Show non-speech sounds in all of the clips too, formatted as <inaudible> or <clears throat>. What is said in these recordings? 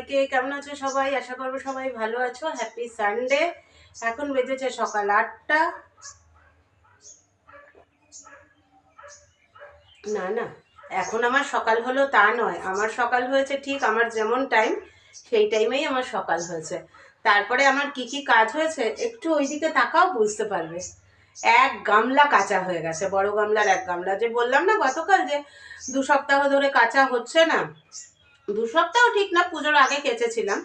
সবাইকে কেমন আছো সবাই? আশা করব সবাই ভালো আছো। হ্যাপি সানডে এখন বেজেছে সকাল আটটা। না না, এখন আমার সকাল হলো তা নয়। আমার সকাল হয়েছে ঠিক আমার যেমন টাইম সেই টাইমেই আমার সকাল হয়েছে। তারপরে আমার কি কি কাজ হয়েছে একটু ওইদিকে তাকাও, বুঝতে পারবে। এক গামলা কাঁচা হয়ে গেছে, বড় গামলার এক গামলা। যে বললাম না গতকাল যে দু সপ্তাহ ধরে কাঁচা হচ্ছে না দু সপ্তাহ ঠিক না, পুজোর আগে কেচেছিলাম।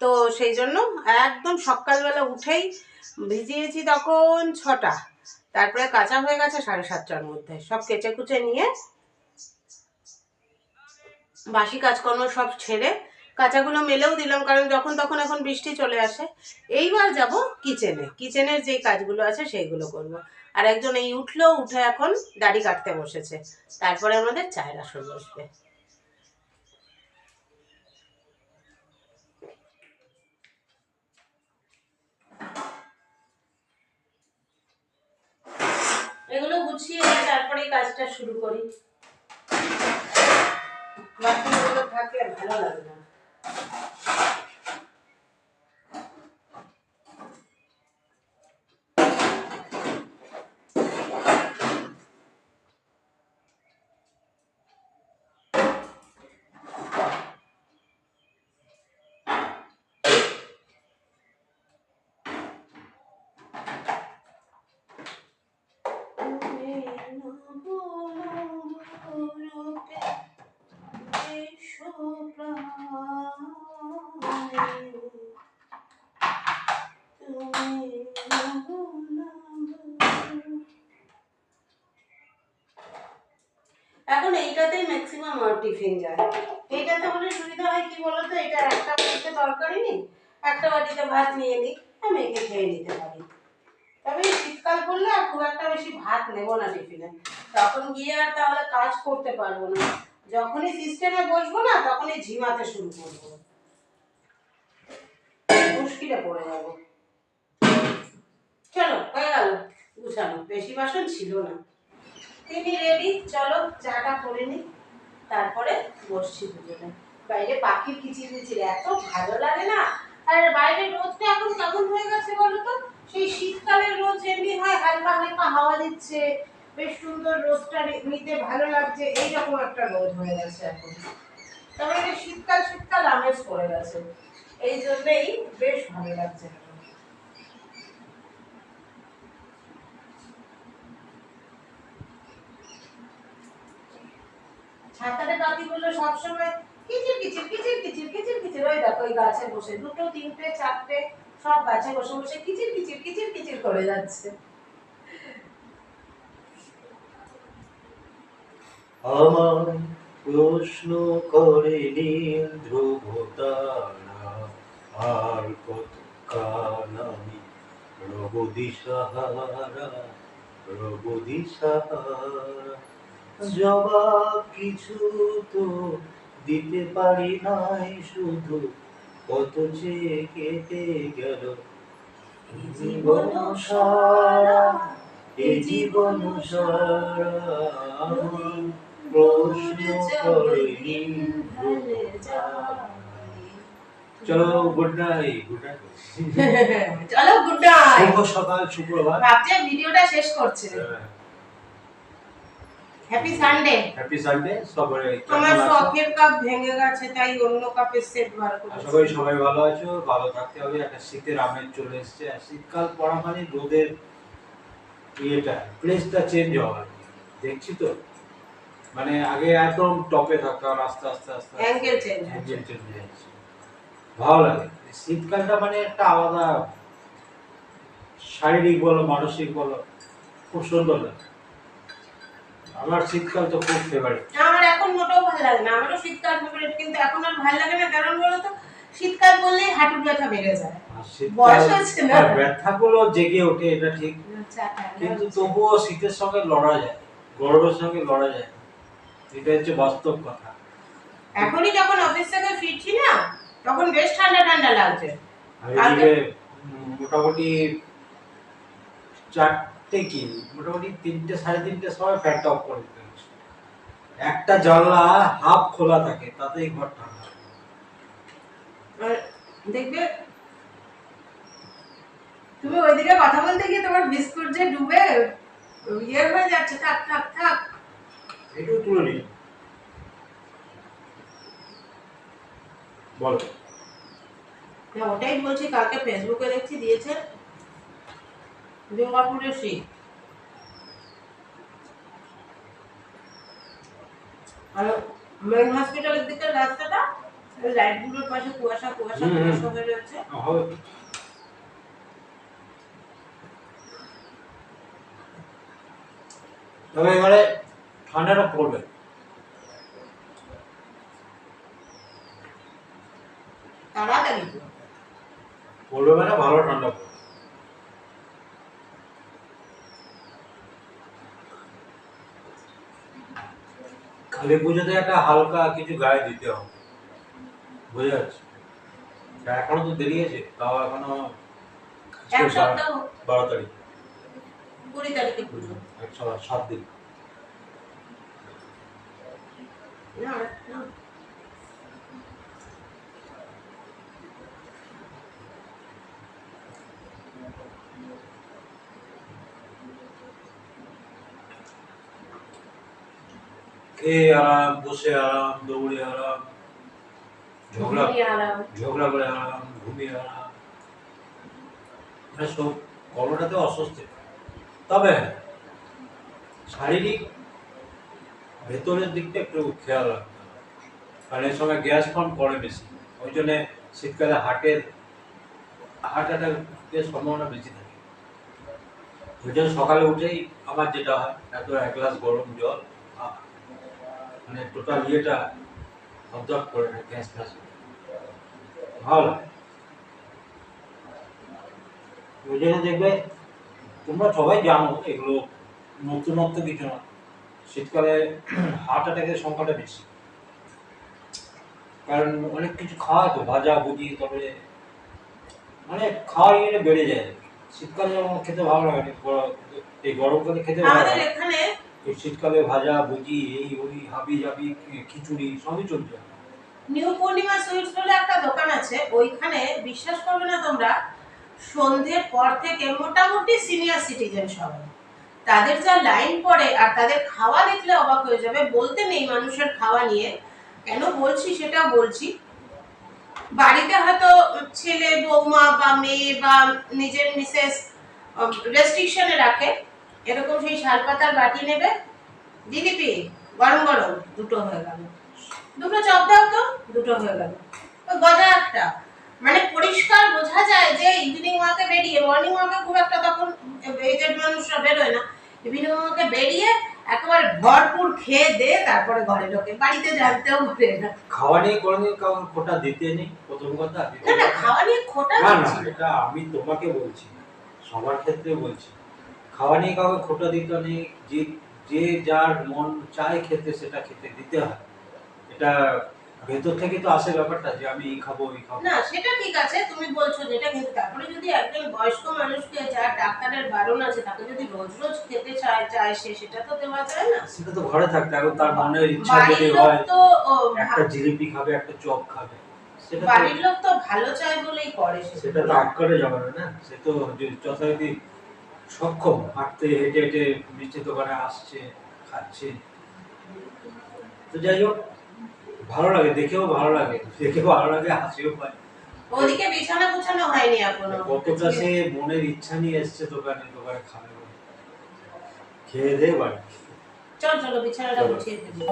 তো সেই জন্য একদম সকালবেলা উঠেই ভিজিয়েছি তখন ছটা। তারপরে কাঁচা হয়ে গেছে সাড়ে সাতটার মধ্যে। সব কেচে কুচে নিয়ে বাসি কাজকর্ম সব ছেড়ে কাঁচাগুলো মেলেও দিলাম, কারণ যখন তখন এখন বৃষ্টি চলে আসে। এইবার যাব কিচেনে। কিচেনের যে কাজগুলো আছে সেইগুলো করব। আর একজন এই উঠল, উঠে এখন দাড়ি কাটতে বসেছে। তারপরে আমাদের চায়ের আসর বসবে। এগুলো গুছিয়ে তারপরে কাজটা শুরু করি। বাকিগুলো থাকলে ভালো লাগে না। টিফিন যায়। এইটাতে হলে সুবিধা হয়, কি বলতো? এটা একটা বাটিতে তরকারি নিই একটা বাটিতে ভাত নিয়ে নিই আমি মেখে খেয়ে নিতে পারি। তবে শীতকাল পড়লে আর খুব একটা বেশি ভাত নেব না টিফিনে। তখন গিয়ে আর তাহলে কাজ করতে পারব না। যখনই সিস্টেমে বসবো না, তখনই ঝিমাতে শুরু করব। মুশকিলে পড়ে যাব। চলো, হয়ে গেল গুছানো। বেশি বাসন ছিল না। তিনি রেডি চলো চাটা করে নি তারপরে বসছি দুজনে। বাইরে পাখির কিচির মিচির, এত ভালো লাগে না। আর বাইরের রোদটা এখন কেমন হয়ে গেছে বলো তো? সেই শীতকালের রোদ যেমনি হয়, হালকা হালকা হাওয়া দিচ্ছে। বেশ সুন্দর রোদটা নিতে ভালো লাগছে। এইরকম একটা রোদ হয়ে গেছে এখন। তবে এটা শীতকাল শীতকাল আমেজ পড়ে গেছে। এই জন্যেই বেশ ভালো লাগছে। ছাতারে পাখিগুলো সবসময়। কিচির কিচির কিচির কিচির কিচির কিচির। ওই দেখো, ওই গাছে বসে, দুটো, তিনটে, চারটে, সব গাছে বসে বসে কিচির কিচির কিচির কিচির করে যাচ্ছে। আমায় প্রশ্ন করে নীল ধ্রুব আর কত কাল আমি রব জবাব কিছু তো দিতে পারি নাই শুধু। কত চেয়ে কেটে গেল। জীবন সারা এ জীবন সারা প্রশ্ন করিনি চলো গুড নাইট গুড নাইট চলো গুড নাইট শুভ সকাল শুক্রবার ভাবছি ভিডিওটা শেষ করছে। হ্যাপি সানডে হ্যাপি সানডে সবাই তোমার? শখের কাপ ভেঙে গেছে তাই অন্য কাপের সেট বার করেছি। করি সবাই ভালো আছো ভালো থাকতে হবে। একটা শীতের আমেজ চলে এসেছে আর শীতকাল পড়া মানে রোদের ইয়েটা প্লেসটা চেঞ্জ হওয়া। দেখছি তো? মানে আগে একদম টপে থাকতাম আস্তে আস্তে আস্তে আস্তে। অ্যাঙ্গেল চেঞ্জ অ্যাঙ্গেল চেঞ্জ হয়ে যাচ্ছে ভালো লাগে। শীতকালটা মানে একটা আলাদা শারীরিক বলো মানসিক বলো খুব সুন্দর লাগে। আমার শীতকাল তো খুব ফেভারিট আমার এখন মোটেও ভালো লাগে না। আমারও শীতকাল ফেভারিট কিন্তু এখন আর ভালো লাগে না। কারণ বলো তো শীতকাল বললেই হাঁটুর ব্যথা বেড়ে যায়। বয়স হচ্ছে না। হ্যাঁ, ব্যথাগুলো জেগে ওঠে এটা ঠিক। আচ্ছা, কিন্তু তবুও শীতের সঙ্গে লড়া যায়। গরমের সঙ্গে লড়া যায়। এটা হচ্ছে বাস্তব কথা। এখনই যখন অফিস থেকে ফিরছি না তখন বেশ ঠান্ডা ঠান্ডা লাগছে। মোটামুটি চারটে কি? মোটামুটি তিনটে সাড়ে তিনটে সময় ফ্যানটা অফ করে দিতে একটা জানলা হাফ খোলা থাকে তাতেই ঘর ঠান্ডা দেখবে তুমি ওইদিকে কথা বলতে গিয়ে তোমার বিস্কুট যে ডুবে ইয়ে হয়ে যাচ্ছে থাক থাক থাক। একটু তুলে নিই বলো। ওটাই বলছি কালকে ফেসবুকে দেখছি দিয়েছে। দুর্গাপুরের শীত। আর মেন হসপিটালের দিকের রাস্তাটা লাইটগুলোর পাশে কুয়াশা কুয়াশা। কুয়াশা হয়ে রয়েছে। তবে এবারে ঠান্ডাটা পড়বে। তাড়াতাড়ি। পড়বে মানে ভালো ঠান্ডা পড়বে। কালী পুজোতে একটা হালকা কিছু গায়ে দিতে হবে। বোঝা যাচ্ছে? এখনও তো দেরি আছে তাও এখনও বারো তারিখ। কুড়ি তারিখে পুজো। সাত দিন। না। খেয়ে আরাম বসে আরাম দৌড়ে আরাম ঝগড়া ঝগড়া করে আরাম ঘুমিয়ে আরাম। মানে সব গল্পটাতে অস্বস্তি। তবে শারীরিক ভেতরের দিকটা একটু খেয়াল রাখতে হবে। কারণ এই সময় গ্যাস ফর্ম করে বেশি। ওই জন্য শীতকালে হার্টের হার্ট অ্যাটাকের সম্ভাবনা বেশি থাকে। ওই জন্য সকালে উঠেই আমার যেটা হয় এত এক গ্লাস গরম জল মানে টোটাল ইয়েটা অবজার্ভ করে না গ্যাস ফ্যাস ভালো ওই জন্য দেখবে, তোমরা সবাই জানো এগুলো নতুনত্ব কিছু না। শীতকালে হার্ট অ্যাটাকের সংখ্যাটা বেশি। কারণ অনেক কিছু খাওয়া তো ভাজা, ভুজি তবে মানে খাওয়ার ইয়েটা বেড়ে যায়। শীতকালে খেতে ভালো লাগে এই গরমকালে খেতে ভালো লাগে। এই শীতকালে ভাজা, ভুজি, এই ওই হাবি জাবি খিচুড়ি সবই চলছে। নিউ পূর্ণিমা সুইটস বলে একটা দোকান আছে, ওইখানে বিশ্বাস করবে না তোমরা, সন্ধ্যের পর থেকে মোটামুটি সিনিয়র সিটিজেন সবাই। তাদের যা লাইন পড়ে আর তাদের খাওয়া দেখলে অবাক হয়ে যাবে, বলতে নেই মানুষের খাওয়া নিয়ে। কেন বলছি সেটা বলছি। বাড়িতে হয়তো ছেলে, বৌমা বা মেয়ে বা নিজের মিসেস রেস্ট্রিকশনে রাখে। এরকম সেই শালপাতার বাটি নেবে? দিদিপি গরম গরম। দুটো হয়ে গেল। দুটো চপ দাও তো। দুটো হয়ে গেল। ওই গজা একটা। মানে পরিষ্কার বোঝা যায় যে ইভিনিং ওয়াকে বেরিয়ে মর্নিং ওয়াকে খুব একটা তখন এজেড মানুষরা বেরোয় না। ইভিনিং ওয়াকে বেরিয়ে একেবারে ভরপুর খেয়ে দে তারপরে ঘরে ঢোকে। বাড়িতে জানতেও পারে না। খাওয়া নিয়ে কোনোদিন কাউকে খোটা দিতে নেই? প্রথম কথা না না খাওয়া নিয়ে খোটা না না এটা আমি তোমাকে বলছি সবার ক্ষেত্রে বলছি খাওয়া নিয়ে কাউকে খোটা দিতে নেই যে যে যার মন চায় খেতে সেটা খেতে দিতে হয়। এটা ভেতর থেকে তো আসে ব্যাপারটা যে আমি এই খাব এই খাব। না সেটা ঠিক আছে তুমি বলছো যেটা কিন্তু তারপরে যদি একজন বয়স্ক মানুষকে যার ডাক্তারের বারণ আছে তাকে যদি রোজ রোজ খেতে চায় চায় সে সেটা তো দেওয়া যায় না। সেটা তো ঘরে থাকতে এখন তার মনের ইচ্ছা যদি হয় তো একটা জিলিপি খাবে একটা চপ খাবে সেটা বাড়ির লোক তো ভালো চায় বলেই করে সেটা। তো আটকারে যাবে না সে তো যথারীতি সক্ষম হাঁটতে হেঁটে হেঁটে মিষ্টি দোকানে আসছে খাচ্ছে। তো যাই হোক ভালো লাগে দেখেও ভালো লাগে দেখেও ভালো লাগে হাসিও পায়। ওদিকে বিছানা গুছানো হয়নি এখনও। কতটা সে মনের ইচ্ছা নিয়ে এসছে দোকানে দোকানে খাবে খেয়ে দে বাড়ি চল চলো বিছানাটা গুছিয়ে দিবি।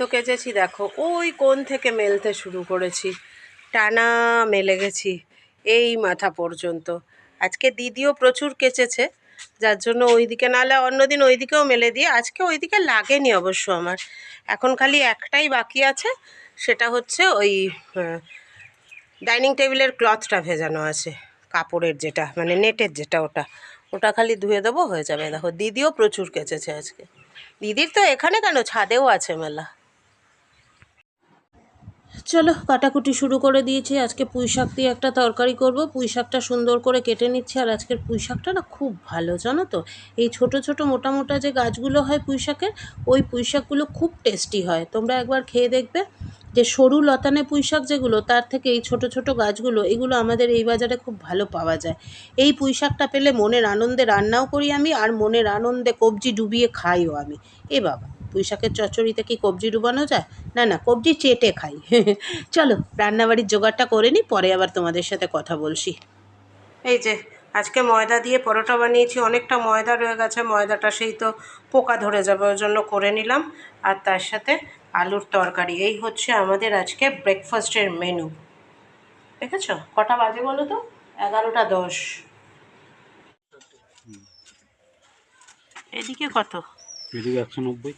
কত কেচেছি, দেখো। ওই কোন থেকে মেলতে শুরু করেছি। টানা মেলে গেছি এই মাথা পর্যন্ত। আজকে দিদিও প্রচুর কেচেছে, যার জন্য ওইদিকে নাহলে অন্যদিন ওইদিকেও মেলে দিয়ে, আজকে ওইদিকে লাগেনি অবশ্য আমার। এখন খালি একটাই বাকি আছে, সেটা হচ্ছে ওই ডাইনিং টেবিলের ক্লথটা ভেজানো আছে, কাপড়ের যেটা মানে নেটের যেটা ওটা। ওটা খালি ধুয়ে দেবো, হয়ে যাবে। দেখো, দিদিও প্রচুর কেচেছে আজকে। দিদির তো এখানে কেন? ছাদেও আছে মেলা। চলো, কাটাকুটি শুরু করে দিয়েছি। আজকে পুঁই শাক দিয়ে একটা তরকারি করব। পুঁই শাকটা সুন্দর করে কেটে নিচ্ছি, আর আজকের পুঁই শাকটা না খুব ভালো, জানো তো? এই ছোট ছোট, মোটা মোটা যে গাছগুলো হয় পুঁই শাকের ওই পুঁই শাকগুলো খুব টেস্টি হয়। তোমরা একবার খেয়ে দেখবে যে সরু লতানে পুঁই শাক যেগুলো, তার থেকে এই ছোট ছোট গাছগুলো, এগুলো আমাদের এই বাজারে খুব ভালো পাওয়া যায়। এই পুঁই শাকটা পেলে মনের আনন্দে রান্নাও করি আমি, আর মনের আনন্দে কবজি ডুবিয়ে খাইও আমি। এ বাবা। পুঁই শাকের চচ্চড়িতে কি কবজি ডুবানো যায়? না না কবজি চেটে খাই। <laughs> চলো রান্নাবাড়ির জোগাড়টা করে নিই পরে আবার তোমাদের সাথে কথা বলছি। এই যে আজকে ময়দা দিয়ে পরোটা বানিয়েছি অনেকটা ময়দা রয়ে গেছে ময়দাটা সেই তো পোকা ধরে যাবে ওই জন্য করে নিলাম। আর তার সাথে আলুর তরকারি এই হচ্ছে আমাদের আজকে ব্রেকফাস্টের মেনু দেখেছ? কটা বাজে বলো তো? এগারোটা দশ। এদিকে কত? এদিকে একশো নব্বই।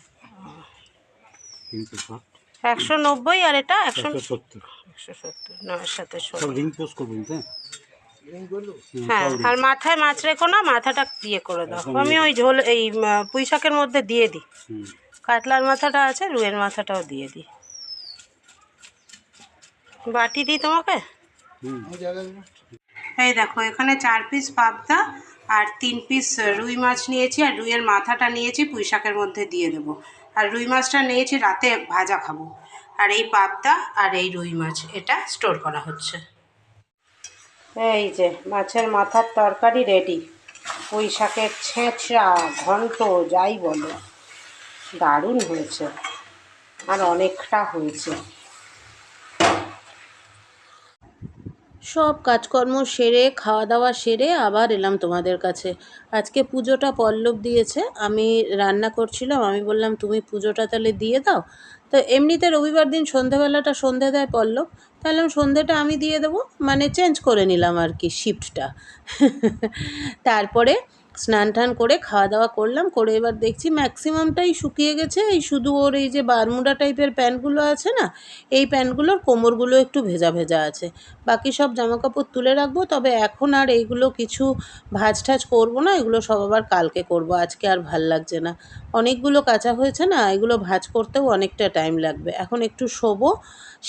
তিনশো ষাট। একশো নব্বই আর এটা একশো সত্তর। একশো সত্তর নয়ের সাথে রিং পোস্ট করবেন তাই? হ্যাঁ আর মাথায় মাছ রেখো না মাথাটা দিয়ে করে দাও। আমি ওই ঝোল এই উম, পুঁই শাকের মধ্যে দিয়ে দিই। কাতলার মাথাটা আছে রুইয়ের মাথাটাও দিয়ে দিই। বাটি দিই তোমাকে? এই দেখো এখানে চার পিস পাবদা আর তিন পিস রুই মাছ নিয়েছি আর রুইয়ের মাথাটা নিয়েছি পুঁই শাকের মধ্যে দিয়ে দেবো। আর রুই মাছটা নিয়েছি রাতে ভাজা খাব। আর এই পাবদা আর এই রুই মাছ, এটা স্টোর করা হচ্ছে। এই যে, মাছের মাথার তরকারি রেডি। পুঁই শাকের ছেঁচড়া, ঘন্ট, যাই বলো। দারুণ হয়েছে। আর অনেকটা হয়েছে। সব কাজকর্ম সেরে খাওয়া দাওয়া সেরে আবার এলাম তোমাদের কাছে। আজকে পুজোটা পল্লব দিয়েছে, আমি রান্না করছিলাম, আমি বললাম, তুমি পুজোটা তাহলে দিয়ে দাও। তো এমনিতে রবিবার দিন সন্ধেবেলাটা সন্ধে দেয় পল্লব, তাহলে সন্ধেটা আমি দিয়ে দেবো মানে চেঞ্জ করে নিলাম আর কি শিফটটা <laughs> তারপরে স্নান টান করে খাওয়া দাওয়া করলাম, করে এবার দেখছি ম্যাক্সিমামটাই শুকিয়ে গেছে। এই শুধু ওর এই যে বারমুডা টাইপের প্যান্টগুলো আছে না, এই প্যান্টগুলোর কোমরগুলো একটু ভেজা ভেজা আছে। বাকি সব জামাকাপড় তুলে রাখব, তবে এখন আর এইগুলো কিছু ভাজ ঠাজ করব না, এগুলো সব আবার কালকে করব, আজকে আর ভালো লাগছে না। অনেকগুলো কাঁচা হয়েছে না, এগুলো ভাজ করতেও অনেকটা টাইম লাগবে। এখন একটু শোবো,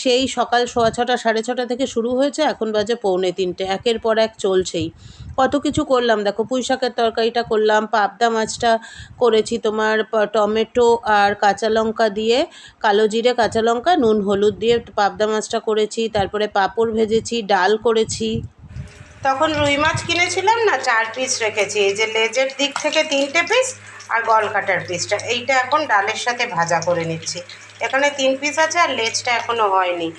সেই সকাল সোয়া ছটা, সাড়ে ছটা থেকে শুরু হয়েছে, এখন বাজে পৌনে তিনটে, একের পর এক চলছেই। কত কিছু করলাম, দেখো পুঁই শাকের তরকারিটা করলাম, পাবদা মাছটা করেছি তোমার টমেটো আর কাঁচা লঙ্কা দিয়ে, কালো জিরে, কাঁচা লঙ্কা, নুন, হলুদ দিয়ে পাবদা মাছটা করেছি, তারপরে পাঁপড় ভেজেছি, ডাল করেছি। তখন রুই মাছ কিনেছিলাম না, চার পিস রেখেছি, এই যে লেজের দিক থেকে তিনটে পিস আর গল কাটার পিসটা এইটা এখন ডালের সাথে ভাজা করে নিচ্ছি। এখানে তিন পিস আছে আর লেজটা এখনও হয়নি।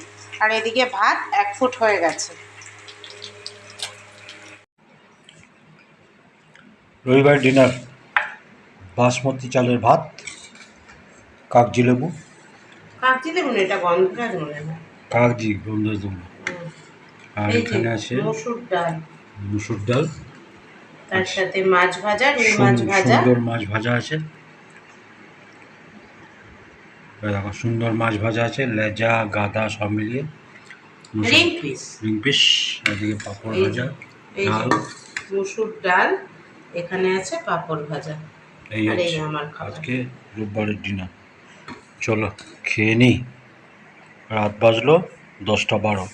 আর এদিকে ভাত এক ফুট হয়ে গেছে। রবিবার ডিনার বাসমতি চালের ভাত কাগজি লেবু। কাঁচি দেবুন এটা গন্ধটা মনে হয় কাগজি আর এখানে আছে মসুর ডাল। মুসুর ডাল। তার সাথে মাছ ভাজা রুই মাছ ভাজা। সুন্দর মাছ ভাজা আছে। দেখো সুন্দর মাছ ভাজা আছে লেজা গাদা সব মিলিয়ে। Ring piece. রিং পিস এদিকে পাঁপড় ভাজা ডাল। মসুর ডাল। এখানে আছে পাঁপড় ভাজা। এই আর এই আমার খাবার। আজকে রোববারের ডিনার চলো খেয়ে নিই। রাত বাজলো দশটা বারো।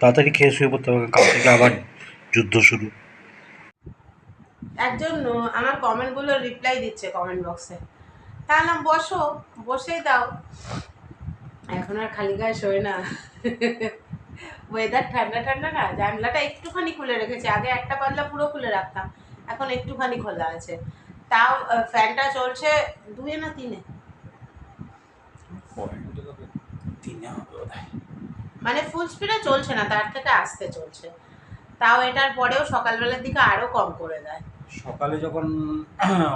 তাড়াতাড়ি খেয়ে শুয়ে পড়তে হবে কাল থেকে আবার যুদ্ধ শুরু। একজন আমার কমেন্টগুলো রিপ্লাই দিচ্ছে কমেন্ট বক্সে তাহলে বসো বসেই দাও। এখন আর খালি গায়ে শোয় না। ওয়েদার ঠান্ডা ঠান্ডা না জানলাটা একটুখানি খুলে রেখেছি। আগে একটা পাল্লা পুরো খুলে রাখতাম। এখন একটুখানি খোলা আছে। তাও ফ্যানটা চলছে দুয়ে না তিনে? তিনে মানে ফুল স্পিডে চলছে না তার থেকে আস্তে চলছে। তাও এটার পরেও সকালবেলার দিকে আরও কম করে দেয়। সকালে যখন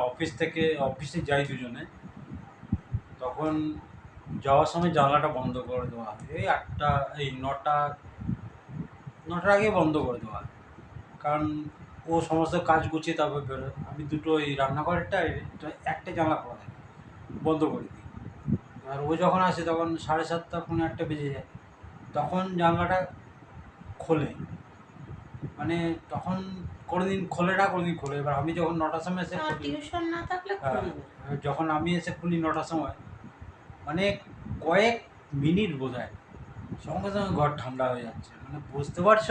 অফিস থেকে অফিসে যাই দুজনে তখন যাওয়ার সময় জানলাটা বন্ধ করে দেওয়া এই আটটা এই নটা নটার আগে বন্ধ করে দেওয়া কারণ ও সমস্ত কাজ গুছিয়ে তারপর বেরোয়। আমি দুটো এই রান্নাঘরেরটা একটা জানলা খোলা থাকে বন্ধ করে দিই। আর ও যখন আসে তখন সাড়ে সাতটা পনেরো একটা বেজে যায়। তখন জানলাটা খোলে। মানে তখন কোনোদিন খোলে না কোনোদিন খোলে। এবার আমি যখন নটার সময় এসে খুলি টিউশন না থাকলে হ্যাঁ, যখন আমি এসে খুলি নটার সময় মানে কয়েক মিনিট বোধ হয় সঙ্গে সঙ্গে ঘর ঠান্ডা হয়ে যাচ্ছে। মানে বুঝতে পারছ?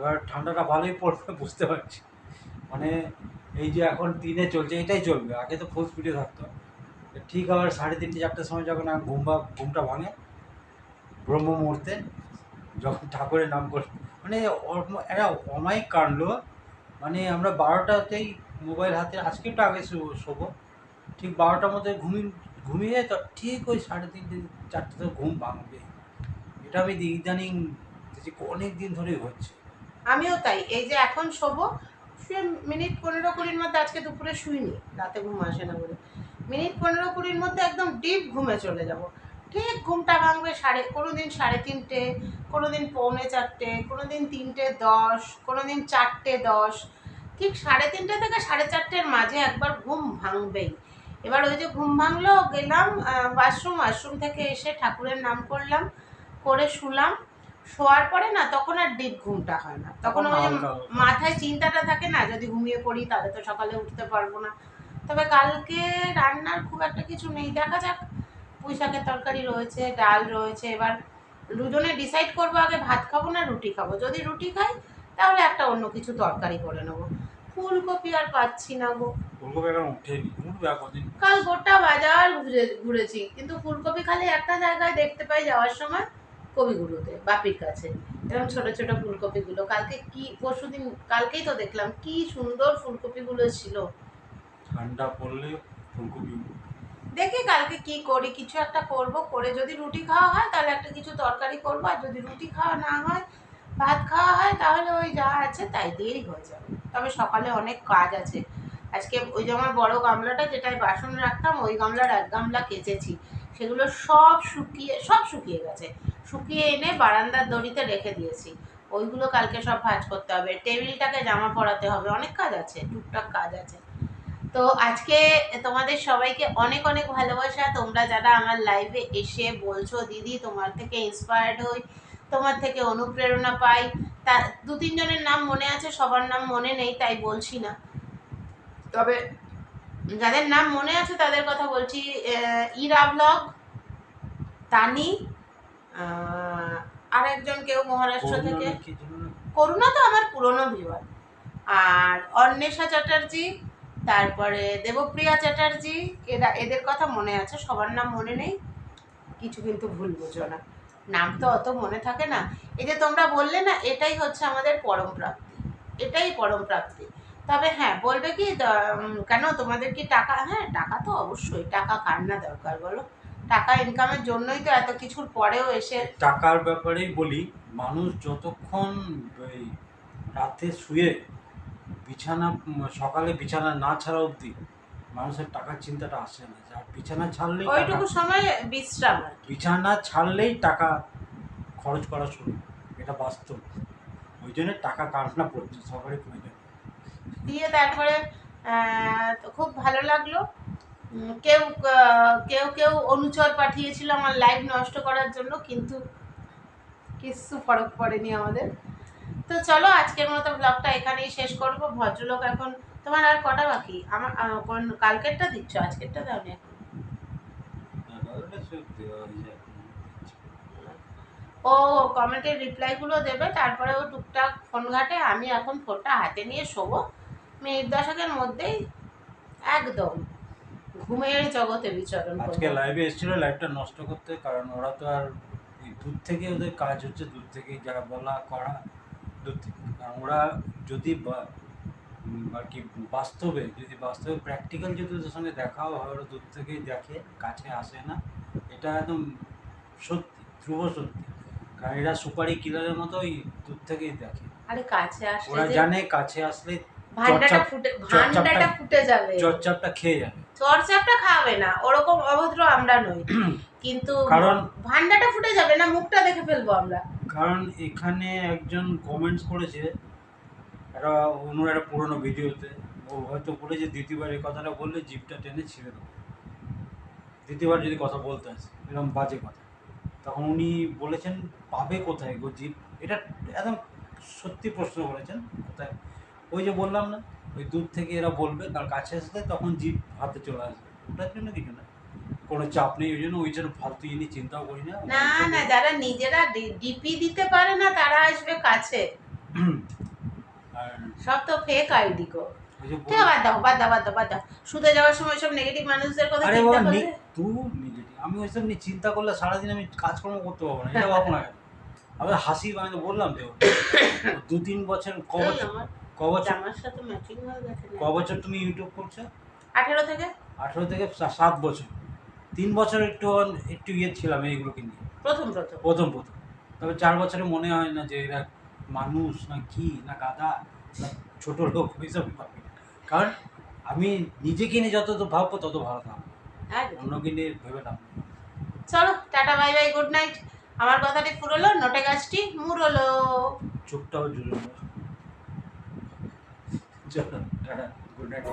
এবার ঠান্ডাটা ভালোই পড়বে, বুঝতে পারছি। মানে এই যে এখন দিনে চলছে, এটাই চলবে। আগে তো ফুল স্পিডে থাকতো। ঠিক আবার সাড়ে তিনটে, চারটের সময় যখন ঘুম বা ঘুমটা ভাঙে, ব্রহ্ম মুহূর্তে যখন ঠাকুরের নাম করে মানে একটা অমায়িক কাণ্ড। মানে আমরা বারোটাতেই মোবাইল হাতে, আজকে একটু আগে শোবো। ঠিক বারোটার মধ্যে ঘুমিয়ে ঘুমিয়ে তো ঠিক ওই সাড়ে তিনটে চারটেতে ঘুম ভাঙবে এটা আমি ইদানিং অনেক দিন ধরেই হচ্ছে। আমিও তাই। এই যে এখন শোবো শুয়ে মিনিট পনেরো কুড়ির মধ্যে আজকে দুপুরে শুইনি, রাতে ঘুম আসে না বলে। মিনিট পনেরো কুড়ির মধ্যে একদম ডিপ ঘুমে চলে যাব। ঠিক ঘুমটা ভাঙবে সাড়ে কোনো দিন সাড়ে তিনটে কোনো দিন পৌনে চারটে কোনো দিন তিনটে দশ কোনো দিন চারটে দশ। ঠিক সাড়ে তিনটে থেকে সাড়ে চারটের মাঝে একবার ঘুম ভাঙবেই। এবার ওই যে ঘুম ভাঙলো, গেলাম ওয়াশরুম ওয়াশরুম থেকে এসে ঠাকুরের নাম করলাম, করে শুলাম। শোয়ার পরে না তখন আর ডিপ ঘুমটা হয় না। তখন ওই। মাথায় চিন্তাটা থাকে না যদি ঘুমিয়ে পড়ি তাহলে তো সকালে উঠতে পারব না। তবে কালকে রান্নার খুব একটা কিছু নেই। দেখা যাক পুঁই শাকের তরকারি রয়েছে ডাল রয়েছে এবার দুজনে ডিসাইড করব আগে ভাত খাব না রুটি খাব। যদি রুটি খাই তাহলে একটা অন্য কিছু তরকারি করে নেব। ফুলকপি আর পাচ্ছি না গো। কাল গোটা বাজার ঘুরে ঘুরেছি কিন্তু ফুলকপি খালি একটা জায়গায় দেখতে পাই যাওয়ার সময়। কবিগুলোতে বাপির কাছে। এরকম ছোট ছোট ফুলকপিগুলো কালকে কি পরশুদিন কালকেই তো দেখলাম কি সুন্দর ফুলকপিগুলো ছিল। ঠান্ডা পড়লে ফুলকপি। দেখি কালকে কি করি কিছু একটা করব করে যদি রুটি খাওয়া হয় তাহলে একটা কিছু তরকারি করব আর যদি রুটি খাওয়া না হয় ভাত খাওয়া হয় তাহলে ওই যা আছে তাই দিয়েই হয়ে যাবে। তবে সকালে অনেক কাজ আছে। আজকে ওই যে আমার বড় গামলাটা যেটায় বাসন রাখতাম ওই গামলার এক গামলা কেচেছি। সেগুলো সব শুকিয়ে সব শুকিয়ে গেছে। শুকিয়ে এনে বারান্দার দড়িতে রেখে দিয়েছি। ওইগুলো কালকে সব ভাঁজ করতে হবে। টেবিলটাকে জামা পরাতে হবে। অনেক কাজ আছে, টুকটাক কাজ আছে। তো আজকে তোমাদের সবাইকে অনেক অনেক ভালোবাসা। তোমরা যারা আমার লাইভে এসে বলছো, দিদি, তোমার থেকে ইন্সপায়ার্ড হই, তোমার থেকে অনুপ্রেরণা পাই। তা দু তিনজনের নাম মনে আছে, সবার নাম মনে নেই, তাই বলছি না। তবে যাদের নাম মনে আছে, তাদের কথা বলছি। ইরা ব্লগ তানি আর একজন কেউ মহারাষ্ট্র থেকে? করুণা। তো আমার পুরনো ভিউয়ার। আর অন্বেষা চ্যাটার্জি তারপরে দেবপ্রিয়া চ্যাটার্জি এরা এদের কথা মনে আছে? সবার নাম মনে নেই? কিছু কিন্তু ভুল বুঝো না। নাম তো অত মনে থাকে না। এই যে তোমরা বললে না এটাই হচ্ছে আমাদের পরম প্রাপ্তি। এটাই পরম প্রাপ্তি। তবে হ্যাঁ বলবে কি কেন তোমাদের কি টাকা? হ্যাঁ টাকা তো অবশ্যই। টাকা কার না দরকার বলো? টাকা ইনকামের জন্যই তো এত কিছুর পরেও এসে টাকার ব্যাপারেই বলি মানুষ যতক্ষণ ওই রাতে শুয়ে বিছানা সকালে বিছানা না ছাড়া অবধি মানুষের টাকার চিন্তাটা আসে না। আর বিছানা ছাড়লেই টাকা ওইটুকু সময় বিশ্রাম বিছানা ছাড়লেই টাকা খরচ করা শুরু এটা বাস্তব। ওই জন্য টাকা কান্না পড়ছে সবারই প্রয়োজন। দিয়ে তারপরে তো খুব ভালো লাগল। কেউ কেউ কেউ অনুচর পাঠিয়েছিল আমার লাইভ নষ্ট করার জন্য, কিন্তু কিছু ফরক পড়েনি আমাদের। তো চলো, আজকের মতো ব্লগটা এখানেই শেষ করব। ভদ্রলোক এখন, তোমার আর কটা বাকি? আমার কালকেরটা দিচ্ছ? আজকেরটা দাও না ও, কমেন্টের রিপ্লাইগুলো দেবে, তারপরে ও টুকটাক ফোন ঘাটে, আমি এখন ফোনটা হাতে নিয়ে শোবো। মিনিট দশকের মধ্যেই, একদম। ঘুমের জগতে বিচরণ আজকে লাইভে এসেছিল লাইভটা নষ্ট করতে কারণ ওরা তো আর দূর থেকে ওদের কাজ হচ্ছে দূর থেকেই যারা বলা করা দূর থেকে। কারণ ওরা যদি আর কি বাস্তবে যদি বাস্তবে প্র্যাকটিক্যাল যদি ওদের সঙ্গে দেখাও হয় ওরা দূর থেকেই দেখে কাছে আসে না এটা একদম সত্যি ধ্রুব সত্যি। কারণ এরা সুপারি কিলারের মতো ওই দূর থেকেই দেখে। আরে কাছে আসলে ওরা জানে কাছে আসলে ভান্ডাটা ফুটে ভান্ডাটা ফুটে যাবে। চপচাপটা খেয়ে যাবে। চরচাপটা খাবে না ওরকম অভদ্র আমরা নই। <clears throat> কিন্তু ভান্ডাটা ফুটে যাবে না মুখটা দেখে ফেলব আমরা। কারণ এখানে একজন কমেন্টস করেছে একটা অন্য একটা পুরোনো ভিডিওতে। ও হয়তো বলেছে দ্বিতীয়বার এই কথাটা বললে জিপটা টেনে ছিঁড়ে দেবো। দ্বিতীয়বার যদি কথা বলতে আসে এরকম বাজে কথা। তখন উনি বলেছেন পাবে কোথায় গো জিপ? এটা একদম সত্যি প্রশ্ন করেছেন কোথায়? ওই যে বললাম না ওই দূর থেকে এরা বলবে তার কাছে আসলে তখন জিপ হাতে চলে আসবে। ওটার জন্য কিছু না। কোনো চাপ নেই ওই জন্য ওই জন্য ফালতু জিনিস চিন্তাও করি না। না না যারা নিজেরা ডিপি দিতে পারে না তারা আসবে কাছে। সব তো ফেক আইডি গো। ওই যে ঠিক বাদ দাও বাদ দাও বাদ দাও বাদ দাও। শুতে যাওয়ার সময় সব নেগেটিভ মানুষদের কথা চিন্তা করলে তুই নিজেকে আমি ওইসব নিয়ে চিন্তা করলে সারাদিন আমি কাজকর্ম করতে পারব না এটা না <laughs> হাসি আমি বললাম তো <coughs> দু তিন বছর ক বছর? আমার সাথে ম্যাচিং হয়ে গেছে ক বছর তুমি ইউটিউব করছ? আঠেরো থেকে? আঠেরো থেকে সাত বছর। তিন বছর একটু একটু ইয়ে ছিলাম এইগুলোকে নিয়ে। প্রথম প্রথম। প্রথম প্রথম। তবে চার বছরে মনে হয় না যে এরা মানুষ না কি না গাদা না ছোট লোক ওইসব ভাবি কারণ আমি নিজেকে নিয়ে যত ভাববো তত ভালো থাকব। অন্যকে নিয়ে ভেবে নেই। চলো tata bye bye good night. আমার কথাটি ফুরলো নোটে গাছটি মুরলো চোখটাও জুড়ে గుడ్ నైట్.